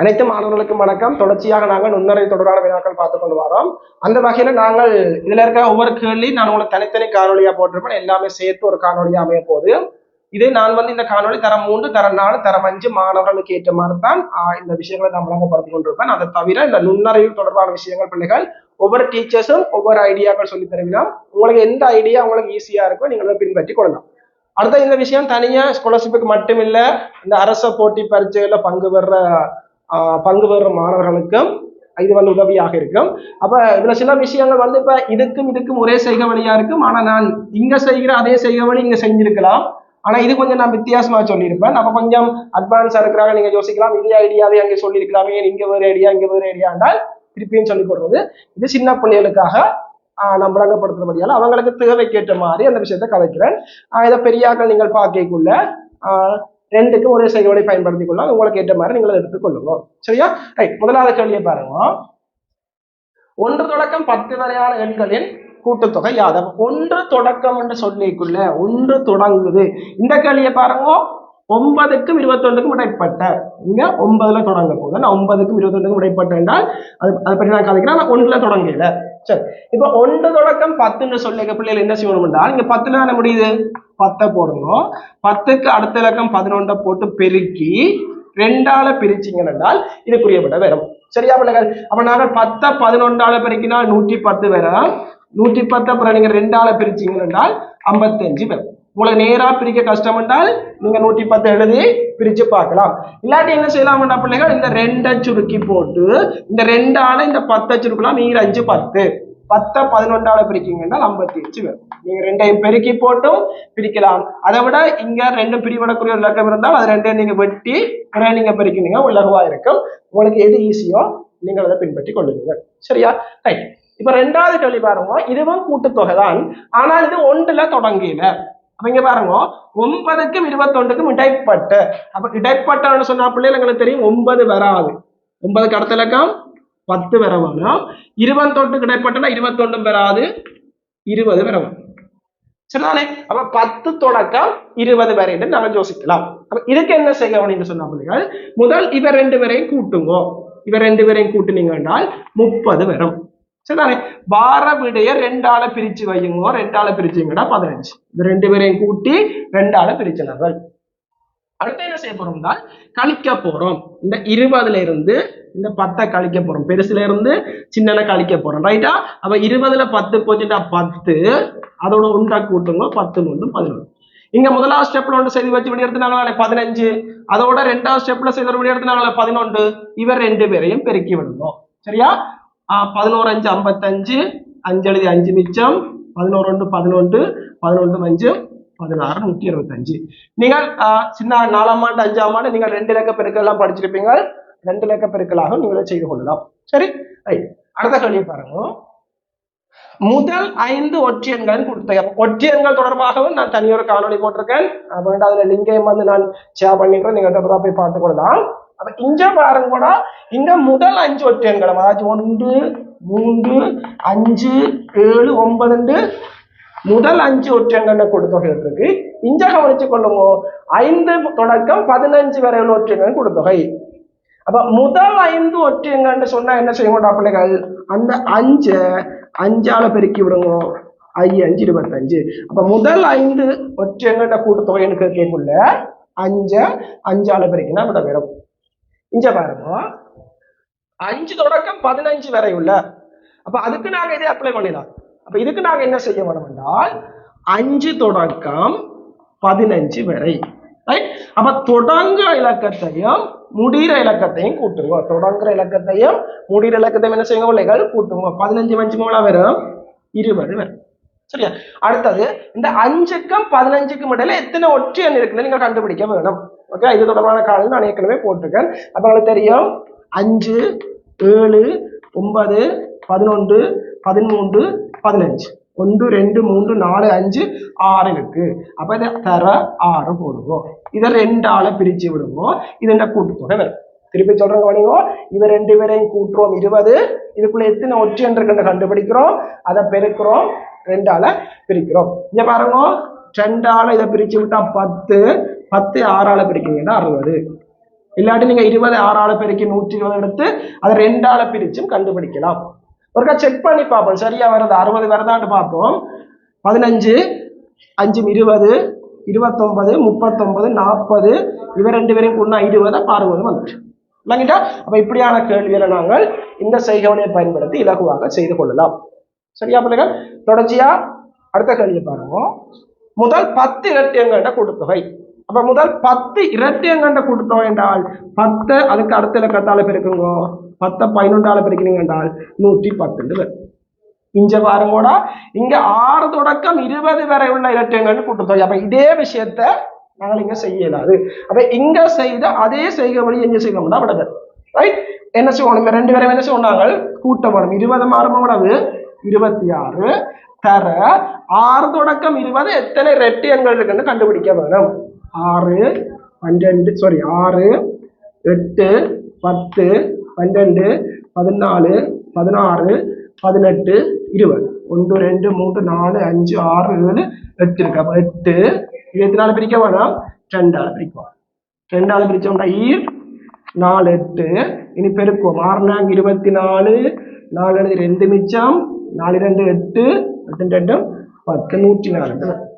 அனைத்து மாணவர்களுக்கும் வணக்கம். தொடர்ச்சியாக நாங்கள் நுண்ணறை தொடரான வினாக்கள் பார்த்து கொண்டு வரோம். அந்த வகையில நாங்கள் இதுல இருக்க ஒவ்வொரு கேள்வி நான் உங்களுக்கு தனித்தனி காணொலியா போட்டிருப்பேன். எல்லாமே சேர்த்து ஒரு காணொலியா அமைய போகுது. இது நான் வந்து இந்த காணொலி தரம் மூன்று தரம் நாலு தரம் அஞ்சு மாணவர்களுக்கு ஏற்ற மாதிரி தான் ஆஹ், இந்த விஷயங்களை நான் வழங்கப்படுத்திக் கொண்டிருப்பேன். அதை தவிர இந்த நுண்ணறிவு தொடர்பான விஷயங்கள் பிள்ளைகள் ஒவ்வொரு டீச்சர்ஸும் ஒவ்வொரு ஐடியாக்கள் சொல்லி தருவினா உங்களுக்கு எந்த ஐடியா உங்களுக்கு ஈஸியா இருக்கோ நீங்கள் அதை பின்பற்றி கொள்ளலாம். அடுத்த இந்த விஷயம் தனியா ஸ்காலர்ஷிப்புக்கு மட்டும் இல்ல இந்த அரச போட்டி பரீட்சைகள்ல பங்கு பெற பங்கு பெறும் மாணவர்களுக்கும் இது வந்து உதவியாக இருக்கும். அப்ப இதுல சில விஷயங்கள் வந்து இப்ப இதுக்கும் இதுக்கும் ஒரே செய்க வழியா இருக்கும். ஆனா நான் இங்க செய்கிற அதே செய்க வழி இங்க செஞ்சிருக்கலாம். ஆனா இது கொஞ்சம் நான் வித்தியாசமா சொல்லியிருப்பேன். அப்ப கொஞ்சம் அட்வான்ஸா இருக்கிறாங்க நீங்க யோசிக்கலாம். இதே ஐடியாவே அங்கே சொல்லியிருக்கலாமே இங்க ஒரு ஐடியா இங்க ஒரு ஐடியா என்றால் திருப்பியும் சொல்லி போடுறது இது சின்ன பிள்ளைகளுக்காக நம்ம நான் விளங்கப்படுத்துறபடியால அவங்களுக்கு தேவைக்கேற்ற மாதிரி அந்த விஷயத்த கதைக்கிறேன் இதை பெரியாக்கள் நீங்கள் பார்க்கக்குள்ள ரெண்டுக்கு ரெண்டுக்கும் ஒரே செயல்களை பயன்படுத்திக் கொள்ளலாம் உங்களுக்கு ஏற்ற மாதிரி நீங்கள் எடுத்துக்கொள்ளுங்க சரியா? ரைட் முதலாவது கேள்வியை பாருங்க. ஒன்று தொடக்கம் பத்து வரையான எண்களின் கூட்டுத்தொகை யாது? ஒன்று தொடக்கம் என்று சொல்லிக்குள்ள ஒன்று தொடங்குது. இந்த கேள்வியை பாருங்க. ஒன்பதுக்கும் இருபத்தொன்றுக்கும் இடைப்பட்ட. இங்க ஒன்பதுல தொடங்க போகுது. நான் ஒன்பதுக்கும் இருபத்தொன்றுக்கும் இடைப்பட்ட என்றால் அது அதை பற்றி நான் கதைக்கிறேன். நான் ஒன்றுல தொடங்கல. சரி. இப்ப ஒன்று தொடக்கம் பத்துன்னு சொல்லிக்க பிள்ளைகள் என்ன செய்யணும் என்றால் இங்க பத்துல தானே முடியுது? பத்தை போடணும். பத்துக்கு அடுத்த இலக்கம் பதினொன்றை போட்டு பெருக்கி ரெண்டால பிரிச்சிங்க என்றால் இதுக்குரிய விட வரும் சரியா பிள்ளைகள்? அப்ப நாங்கள் பத்தை பதினொன்றால பெருக்கினால் நூற்றி பத்து வரும் நூற்றி பத்து அப்புறம் நீங்க ரெண்டால பிரிச்சீங்க என்றால் ஐம்பத்தஞ்சு வரும் உங்களுக்கு நேராக பிரிக்க கஷ்டம் என்றால் நீங்கள் நூற்றி பத்து எழுதி பிரித்து பார்க்கலாம். இல்லாட்டி என்ன செய்யலாம்டா பிள்ளைகள்? இந்த ரெண்டை சுருக்கி போட்டு இந்த ரெண்டால இந்த பத்தை சுருக்கலாம் நீர் அஞ்சு பத்து. பத்தை பதினொன்றால பிரிக்கிங்கன்னா ஐம்பத்தி அஞ்சு வரும். நீங்க ரெண்டையும் பெருக்கி போட்டும் பிரிக்கலாம். அதை விட இங்க ரெண்டும் பிரிவிடக்கூடிய ஒரு இலக்கம் இருந்தால் அது ரெண்டையும் நீங்க வெட்டி பிறகு நீங்க பிரிக்கினீங்க இலகுவா இருக்கும். உங்களுக்கு எது ஈஸியோ நீங்கள் அதை பின்பற்றி கொள்ளுங்கள் சரியா? ரைட் இப்ப ரெண்டாவது கேள்வி பாருங்க. இதுவும் கூட்டுத்தொகை தான் ஆனால் இது ஒன்றுல தொடங்கல அப்ப இங்க பாருங்க ஒன்பதுக்கும் இருபத்தொன்றுக்கும் இடைப்பட்ட. அப்ப இடைப்பட்டன்னு சொன்னா பிள்ளைங்களுக்கு தெரியும் ஒன்பது வராது. ஒன்பதுக்கு அடுத்த இலக்கம் பத்து வர வேணும் இருபத்தொட்டுக்கு இடைப்பட்டனா இருபத்தொண்டும் வராது இருபது வர வேணும் சரிதானே? அப்ப பத்து தொடக்கம் இருபது வரை என்று நாங்கள் யோசிக்கலாம். அப்ப இதுக்கு என்ன செய்ய அப்படின்னு சொன்னா பிள்ளைகள் முதல் இவர் ரெண்டு பேரையும் கூட்டுங்கோ. இவர் ரெண்டு பேரையும் கூட்டுனீங்க என்றால் முப்பது வரும். சரிதானே? வார விடைய ரெண்டால பிரிச்சு வையுங்க ரெண்டால பிரிச்சுங்கன்னா பதினஞ்சு. இந்த ரெண்டு பேரையும் கூட்டி ரெண்டால பிரிச்சினார்கள் அடுத்து என்ன செய்ய போறோம்னா கழிக்க போறோம். இந்த இருபதுல இருந்து இந்த பத்தை கழிக்க போறோம். பெருசுல இருந்து சின்னன கழிக்க போறோம். ரைட்டா அப்ப இருபதுல பத்து போச்சுட்டா பத்து. அதோட உண்டா கூட்டுங்க பத்து ஒன்று பதினொன்று. இங்க முதலாவது ஸ்டெப்ல ஒன்று செய்து வச்சு விடி எடுத்துனாங்களே பதினஞ்சு. அதோட ரெண்டாவது ஸ்டெப்ல செய்து விடி எடுத்துனாங்களே பதினொன்று. இவர் ரெண்டு பேரையும் பெருக்கி விடணும் சரியா? பதினோரு அஞ்சு ஐம்பத்தஞ்சு அஞ்சு எழுதி அஞ்சு மிச்சம் பதினோரு ஒன்று பதினொன்று பதினொன்று அஞ்சு பதினாறு நூத்தி இருபத்தஞ்சு. நீங்கள் ஆஹ் சின்ன நாலாம் ஆண்டு அஞ்சாம் ஆண்டு நீங்கள் ரெண்டு இலக்க பெருக்கள் எல்லாம் படிச்சிருப்பீங்க. ரெண்டு இலக்க பெருக்களாக நீங்களே செய்து கொள்ளலாம். சரி? ரைட் அடுத்த கேள்வி பாருங்க. முதல் ஐந்து ஒற்றியன்கள் கொடுத்த ஒற்றியன்கள் தொடர்பாகவும் நான் தனியொரு காணொலி போட்டிருக்கேன். வேண்டாம் அதுல லிங்கையும் வந்து நான் ஷேர் பண்ணிக்கிறேன். நீங்க தொடர்பா போய் பார்த்துக்கொள்ளலாம் அப்ப இங்க பாருங்க இந்த இங்க முதல் அஞ்சு ஒற்றியன்கள் அதாவது ஒன்று மூன்று அஞ்சு ஏழு ஒன்பது முதல் அஞ்சு ஒற்றியங்கள்ல கொடுத்தொகை இருக்கு இங்க கவனிச்சு கொள்ளுமோ ஐந்து தொடக்கம் பதினஞ்சு வரை உள்ள ஒற்றியங்கள் கொடுத்தொகை அப்ப முதல் ஐந்து ஒற்றியங்கள்னு சொன்னா என்ன செய்யணும் பிள்ளைகள் அந்த அஞ்சை அஞ்சால பெருக்கி விடுங்க ஐ அஞ்சு இருபத்தஞ்சு அப்ப முதல் ஐந்து ஒற்றியங்கள்ட கூட்டுத்தொகை எனக்கு கேட்குள்ள அஞ்ச அஞ்சால பெருக்கினா விட வரும் இங்க பாருங்க. அஞ்சு தொடக்கம் பதினஞ்சு வரை உள்ள அப்ப அதுக்கு நாங்க இதை அப்ளை பண்ணிடலாம். அப்ப இதுக்கு நாங்க என்ன செய்ய வேணும் என்றால் அஞ்சு தொடக்கம் பதினஞ்சு வரை. ரைட் அப்ப தொடங்குற இலக்கத்தையும் முடிகிற இலக்கத்தையும் கூட்டுங்க தொடங்குற இலக்கத்தையும் முடிகிற இலக்கத்தையும் என்ன செய்யுங்க பிள்ளைகள்? கூட்டுங்க பதினஞ்சு அஞ்சு மூலம் வரும்? இருபது வரும். சரியா? அடுத்தது இந்த அஞ்சுக்கும் பதினஞ்சுக்கும் இடையில எத்தனை ஒற்றியன் இருக்குன்னு நீங்க கண்டுபிடிக்க வேணும். ஓகே இது தொடர்பான காலையில் நான் ஏற்கனவே போட்டிருக்கேன். அப்போ உங்களுக்கு தெரியும் அஞ்சு ஏழு ஒன்பது பதினொன்று பதிமூன்று பதினஞ்சு. ஒன்று ரெண்டு மூன்று நாலு அஞ்சு ஆறு இருக்கு. அப்போ இதை தர ஆறு போடுவோம். இதை ரெண்டால பிரிச்சு விடுவோம். இது இந்த கூட்டுத்தொகை வரும்? திருப்பி சொல்றேன் கவனிங்கோ. இவ ரெண்டு பேரையும் கூட்டுறோம் இருபது. இதுக்குள்ள எத்தனை ஒற்றியன் இருக்குன்னு கண்டுபிடிக்கிறோம். அதை பெருக்கிறோம் ரெண்டால பிரிக்கிறோம். இங்க பாருங்க ரெண்டால இதை பிரிச்சு விட்டா பத்து. பத்து ஆறால பிரிக்கிறீங்கன்னா அறுபது. இல்லாட்டி நீங்க இருபது ஆறால பெருக்கி நூற்றி இருபது எடுத்து அதை ரெண்டால பிரிச்சும் கண்டுபிடிக்கலாம். ஒருக்கா செக் பண்ணி பார்ப்போம். சரியா வருது? அறுபது வருதான்னு பார்ப்போம். பதினஞ்சு அஞ்சு இருபது இருபத்தொன்பது முப்பத்தொன்பது நாற்பது. இவ ரெண்டு பேரையும் கூடனா இருபது அறுபது வந்துட்டு இல்லைங்கிட்டா? அப்ப இப்படியான கேள்விகளை நாங்கள் இந்த செய்கவனையை பயன்படுத்தி இலகுவாக செய்து கொள்ளலாம். சரியா பிள்ளைகள்? தொடர்ச்சியா அடுத்த கேள்வியை பாருங்க. முதல் பத்து இரட்டியங்கண்ட கூட்டுத்தொகை அப்ப முதல் பத்து இரட்டியங்கண்ட கொடுத்தோம் என்றால் பத்தை அதுக்கு அடுத்த இலக்கத்தால பெருக்குங்கோ? பத்தை பதினொன்றால பெருக்கினீங்க என்றால் நூற்றி பத்து வரும். இங்க பாருங்கோடா இங்க ஆறு தொடக்கம் இருபது வரை உள்ள இரட்டையங்கள் கூட்டுத்தொகை அப்ப இதே விஷயத்த நாங்கள் இங்க செய்ய இயலாது அப்ப இங்க செய்த அதே செய்க வழி எங்க செய்யணும்னா விடது ரைட் என்ன செய்யணும் ரெண்டு பேரும் என்ன சொன்னாங்க கூட்டப்படும் இருபது மாறும் உடவு இருபத்தி ஆறு. தர ஆறு தொடக்கம் இருபது எத்தனை ரெட்டியன்கள் இருக்குன்னு கண்டுபிடிக்க வேணும். ஆறு பன்னெண்டு சாரி ஆறு எட்டு பத்து பன்னெண்டு பதினாலு பதினாறு பதினெட்டு இருபது. ஒன்று ரெண்டு மூன்று நாலு அஞ்சு ஆறு ஏழு எட்டு இருக்கு. அப்போ எட்டு இருபத்தி நாலு பிரிக்க வேணாம் ரெண்டால பிரிக்குவோம். ரெண்டால பிரிச்சோம்னா ஈர் நாலு எட்டு. இனி பெருக்குவோம். ஆறுனாங்க இருபத்தி நாலு நாலு எழுதி ரெண்டு மிச்சம். நாலு ரெண்டு எட்டு எட்டு ரெண்டு பத்து நூற்றி நாலு.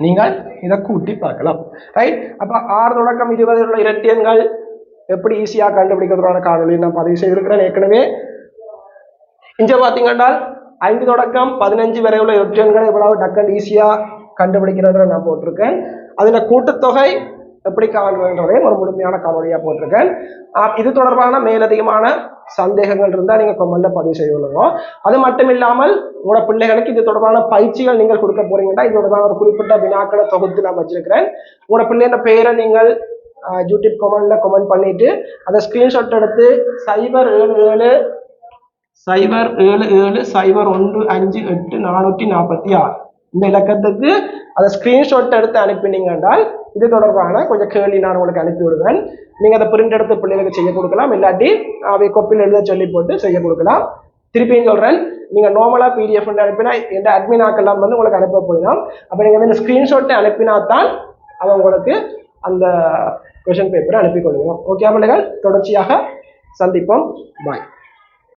நீங்கள் இதை கூட்டி பார்க்கலாம். ரைட் அப்ப ஆறு தொடக்கம் இருபது உள்ள இரட்டியன்கள் எப்படி ஈஸியா கண்டுபிடிக்கிறதுக்கான காணொலி நான் பதிவு செய்திருக்கிறேன் ஏற்கனவே. இங்க பாத்தீங்கன்னா ஐந்து தொடக்கம் பதினஞ்சு வரை உள்ள இரட்டியன்களை எவ்வளவு டக்கன் ஈஸியா கண்டுபிடிக்கிறத நான் போட்டிருக்கேன். அதுல கூட்டுத்தொகை எப்படி காண்றதையும் ஒரு முழுமையான காணொலியாக போட்டிருக்கேன். இது தொடர்பான மேலதிகமான சந்தேகங்கள் இருந்தால் நீங்கள் கொமெண்ட்ல பதிவு செய்து அது மட்டும் இல்லாமல் உங்களோட பிள்ளைகளுக்கு இது தொடர்பான பயிற்சிகள் நீங்கள் கொடுக்க போறீங்கன்னா இது தொடர்பான ஒரு குறிப்பிட்ட வினாக்களை தொகுத்து நான் வச்சிருக்கிறேன். உங்களோட பிள்ளையோட பெயரை நீங்கள் யூடியூப் கமெண்ட்ல கமெண்ட் பண்ணிட்டு அதை ஸ்கிரீன்ஷாட் எடுத்து சைபர் ஏழு ஏழு சைபர் ஏழு ஏழு சைபர் ஒன்று அஞ்சு எட்டு நானூற்றி நாற்பத்தி ஆறு. இந்த இலக்கத்துக்கு அதை ஸ்கிரீன்ஷாட் எடுத்து அனுப்பினீங்க என்றால் இது தொடர்பான கொஞ்சம் கேள்வி நான் உங்களுக்கு அனுப்பி விடுவேன். நீங்க அதை பிரிண்ட் எடுத்து பிள்ளைகளுக்கு செய்ய கொடுக்கலாம். இல்லாட்டி அவை கொப்பில் எழுத சொல்லி போட்டு செய்ய கொடுக்கலாம். திருப்பியும் சொல்றேன். நீங்க நார்மலா பிடிஎஃப் அனுப்பினா எந்த அட்மின் ஆக்கெல்லாம் வந்து உங்களுக்கு அனுப்ப போயிடும். அப்ப நீங்க வந்து ஸ்கிரீன்ஷாட்டை அனுப்பினா தான் அவன் உங்களுக்கு அந்த கொஷின் பேப்பரை அனுப்பி கொள்ளுங்க. ஓகே பிள்ளைகள்? தொடர்ச்சியாக சந்திப்போம். பாய்